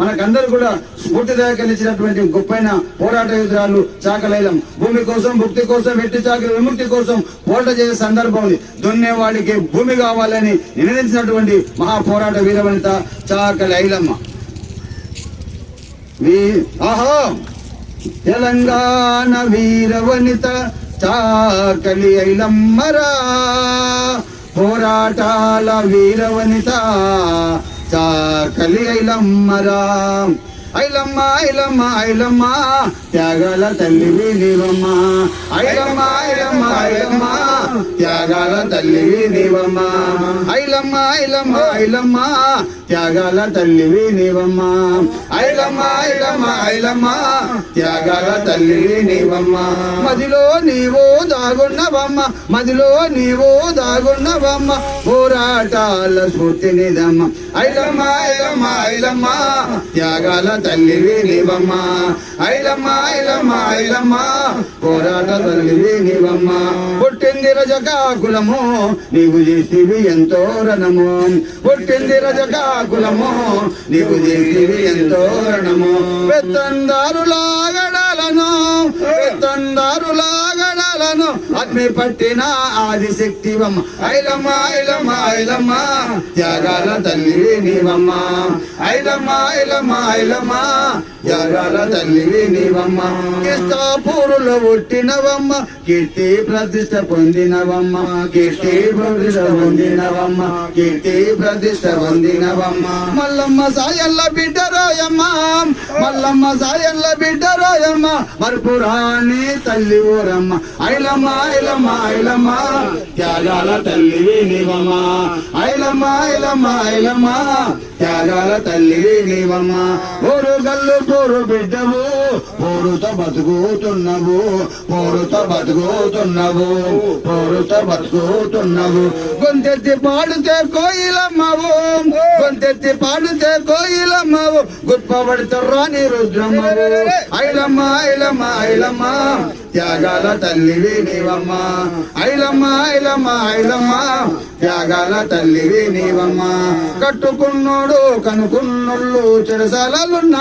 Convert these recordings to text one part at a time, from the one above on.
మనకందరూ కూడా స్ఫూర్తిదాయక కలిసినటువంటి గొప్పైన పోరాట యుద్ధాలు చాకలైలం. భూమి కోసం భక్తి కోసం వెట్టి చాకలి విముక్తి కోసం పోరాట చేసే సందర్భం ఉంది. దున్నేవాడికి భూమి కావాలని నిర్ణయించినటువంటి మహా పోరాట వీరవనిత చాకలి ఐలమ్మ ఆహా! తెలంగాణ వీరవనిత చాకలి ఐలమ్మరా పోరాటాల వీరవనిత చాకలి ఐలమ్మ ఐలమ్మ ఐలమ్మ త్యాగాల తల్లివి నీవమ్మ ఐలమ్మ ఐలమ్మ ఐలమ్మ త్యాగాల తల్లివి నీవమ్మ ఐలమ్మ ఐలమ్మ ఐలమ్మ త్యాగాల తల్లివి నీవమ్మ ఐలమ్మ ఐలమ్మ ఐలమ్మ త్యాగాల తల్లివి నీవమ్మ మదిలో నీవు దాగున్నవమ్మ మదిలో నీవు దాగున్నవమ్మ పోరాటాల స్ఫూర్తినిదమ్మ ఐలమ్మ ఐలమ్మ ఐలమ్మ త్యాగాల తల్లివి నీవమ్మ. ఐలమ్మ ఐలమ్మ ఐలమ్మ. పోరాట తల్లివి నీవమ్మ. పుట్టింది రజకాకులము నీవు చేసివి ఎంతో రణము. పుట్టింది రజకాకులము నీవు చేసివి ఎంతో రణము. పెత్తందారులా మే పట్టిన ఆదిశక్తివమ్మ. ఐలమ్మ ఐలమ్మ ఐలమ్మ. త్యాగాల తల్లివి నీవమ్మ. ఐలమ్మ ఐలమ్మ ఐలమ్మ. త్యాగాల తల్లివి నీవమ్మ. కిస్తాపూరులో పుట్టినవమ్మ. కీర్తి ప్రతిష్ట పొందినవమ్మ. కీర్తి ప్రతిష్ట పొందినవమ్మ. కీర్తి ప్రతిష్ట పొందినవమ్మ. మల్లమ్మ సాయల్ల బిడ్డరోయమ్మ మల్లమ్మ సాయల్ల బిడ్డరోయమ్మ మరుపురాని తల్లి ఊరమ్మ ఐలమ్మ ఐలమ్మా ఐలమ్మ త్యాగాల తల్లివి నీవమ్మ. ఐలమ్మా ఐలమ్మా ఐలమ్మా త్యాగాల తల్లివి నీవమ్మ ఓరు గల్లు పోరు బిడ్డవు పోరుతో బతుకుతున్నావు. పోరుతో బతుకుతున్నావు. పోరుతో బతుకుతున్నావు. గొంతెత్తి పాడితే కోయిలమ్మవు. గొంతెత్తి పాడితే కోయిలమ్మవు. గుప్పబడితే రాని రుద్రమ్మవు ఐలమ్మ ఐలమ్మ ఐలమ్మ. త్యాగాల తల్లివి నీవమ్మ ఐలమ్మ ఐలమ్మ ఐలమ్మ. త్యాగాల తల్లివి నీవమ్మ కట్టుకున్నోడు కనుకున్నోళ్ళు చెరసాలలున్నా.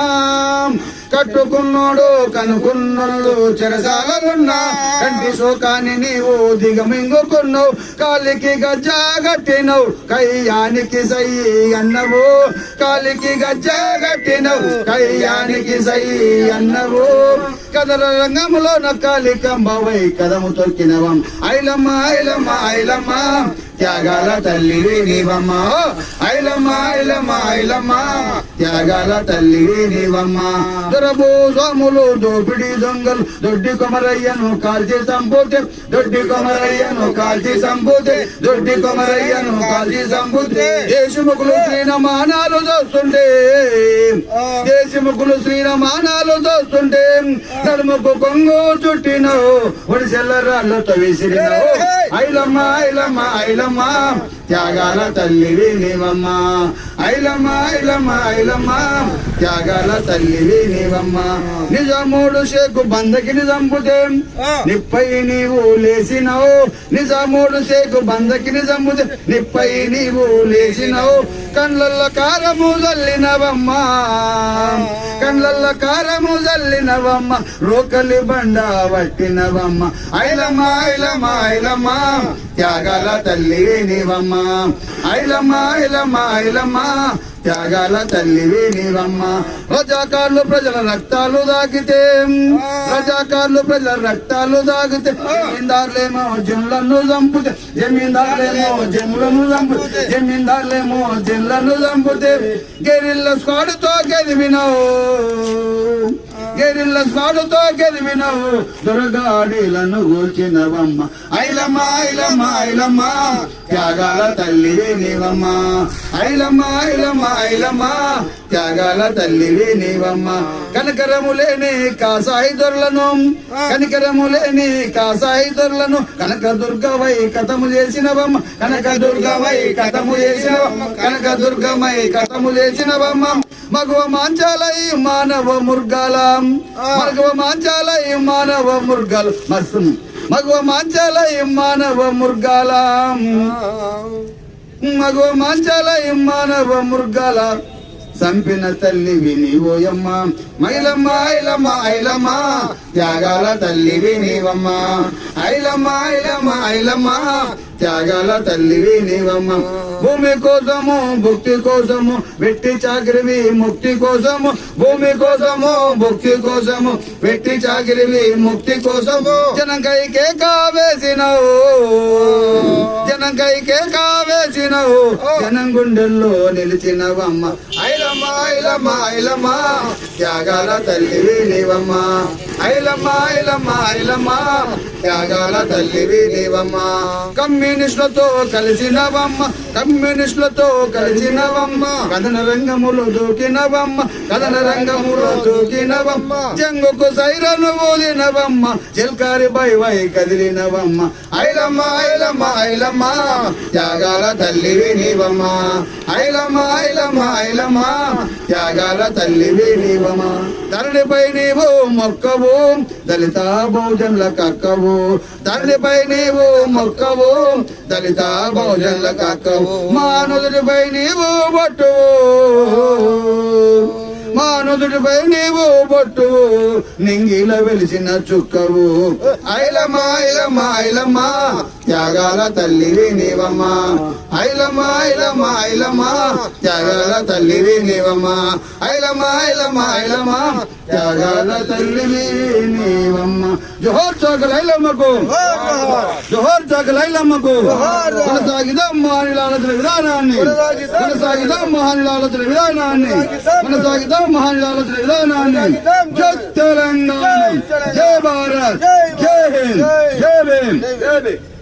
కట్టుకున్నోడు కనుకున్నోళ్ళు చెరసాలలున్నా. కంటి శోకాన్ని నీవు దిగమింగుకున్నావు. కాలికి గజ్జా కట్టినవు. కయ్యానికి సై అన్నవు. కాలికి గజ్జా కట్టినవు. కయ్యానికి సై అన్నవు. కదల రంగములో నక్కాలి కంబవై కదము తొక్కినవం. ఐలమ్మ ఐలమ్మ ఐలమ్మ. త్యాగాల తల్లివి నీవమ్మ. ఐలమ్మ ఐలమ్మ ఐలమ్మ. త్యాగాల తల్లివి నీవమ్మ. దొరబు సోములు దోపిడి దొంగలు. దొడ్డి కొమరయ్యను కాల్చి సంపూతే దొడ్డి కొమరయ్యను కాల్చి సంపూతే దొడ్డి కొమరయ్యను కాల్చి సంపూతే దేశముఖులు శ్రీనమానాలు దోస్తుంటే దేశముఖులు శ్రీనమానాలు దోస్తుంటే నడుముకు కొంగు చుట్టినవు ఒడిసెల్ల రాళ్ళతో విసిరినవు. ఐలమ్మ ఐలమ్మ ఐలమ్మ త్యాగాల తల్లివి నీవమ్మ ఐలమ్మ ఐలమ్మ ఐలమ్మ త్యాగాల తల్లివి నీవమ్మ నిజాముడు షేకు బందకిని చంపుతే నిప్పై నీవు లేసినవు నిజాముడు షేకు బందకిని చంపుతే నిప్పై నీవు లేసినవు కండ్లల్ల కారము జల్లినవమ్మ. కండ్లల్ల కారము జల్లినవమ్మ. రోకలి బండ పట్టినవమ్మ. ఐలమ్మ ఐలమ్మ ఐలమ్మ త్యాగాల తల్లి నీవమ్మ ఐలమ్మ ఐలమ్మ ఐలమ్మ త్యాగాల తల్లివి నీవమ్మ రజాకార్లు ప్రజల రక్తాలు దాకితే రజాకార్లు ప్రజల రక్తాలు దాకితే జమీందారులేమో జమ్లను చంపుతే. జమీందారులేమో జమ్లను చంపుతే. జమీందారులేమో జమ్లను చంపుతే. గెరిల్ల స్క్వాడ్తో గెలివినావు గెరిల్ల స్క్వాడ్తో గెలివినావు దొరగాడీలను కూల్చినవమ్మ ఐలమ్మ ఐలమ్మ ఐలమ్మ త్యాగాల తల్లివి నీవమ్మ ఐలమ్మ ఐలమ్మ ఐలమ్మ త్యాగాల తల్లివి నీవమ్మ కనకరము లేని కాసాయి దొరలను కనికరము లేని కాసాయి దొరలను కనక దుర్గవై కథము చేసినవమ్మ. కనక దుర్గవై కథము చేసినవమ్మ. కనక దుర్గమై కథము చేసినవమ్మ. మగవ మాంచాలై మానవ ముర్గాల. మగవ మాంచాలై మానవ ముర్గాలు మస్తు మగవ మాంచాలై మానవ ముర్గాల. మగవ మాంచాలై మానవ ముర్గాల. తల్లి తల్లివి నీవోయమ్మ మైలమ్మ ఐలమ్మ ఐలమ్మ. త్యాగాల తల్లివి నీవమ్మ ఐలమ్మ ఐలమ్మ ఐలమ్మ. త్యాగాల తల్లివి నీవమ్మ భూమి కోసము భక్తి కోసము వెట్టి చాకరివి ముక్తి కోసము. భూమి కోసము భక్తి కోసము వెట్టి చాకరివి ముక్తి కోసము. జనకైకే కావేసినవు. జనకైకే కావేసినవు. జనం గుండెల్లో నిలిచినవమ్మ. ఐలమ్మ ఐలమ్మ ఐలమ్మ త్యాగాల తల్లివి నీవమ్మ ఐలమ్మ ఐలమ్మ ఐలమ్మ త్యాగాల తల్లివి నీవమ్మ కమ్మి కమ్యూనిస్టులతో కలిసినవమ్మ కమ్యూనిస్టులతో కలిసినవమ్మ. కథన రంగములో దూకినవమ్మ కథన రంగములో దూకినవమ్మ. చెంగుకు సైరను ఊదినవమ్మ చిల్కారి బై వై కదిలినవమ్మ. ఐలమ్మ ఐలమ్మ ఐలమ్మ త్యాగాల తల్లి వినివమ్మ. ఐలమ్మ ఐలమ్మ ఐలమ్మ త్యాగాల తల్లి వినివమ్మ. ధరణిపై నీవు మొక్కవు దళిత బహుజనుల కక్కవు. ధరణిపై నీవు మొక్కవు దళిత బహుజనుల కాకవు. మానవుడిపై నీవు బొట్టువు మానవుడిపై నీవు బొట్టు నింగిల వెలిసిన చుక్కవు. ఐలమా ఐలమా ఐలమ్మ. త్యాగాల తల్లివి నీవమ్మా ఐలమ్మ ఐలమ్మ ఐలమ్మ. త్యాగాల తల్లివి నీవమ్మా ఐలమ్మ ఐలమ్మ ఐలమ్మ. త్యాగాల తల్లివి నీవమ్మ జోహర్ చోక లైలమ్మకు. జోహర్ చోక లైలమ్మకు. కొనసాగిదాం మహానిల ఆలోచన విధానాన్ని. కొనసాగిదాం మహానిల ఆలోచన విధానాన్ని. కొనసాగిదాం మహానిల ఆలోచన విధానాన్ని. జై తెలంగాణ. జై భారత్. జై హింద్. జై భీమ్ జై భీమ్.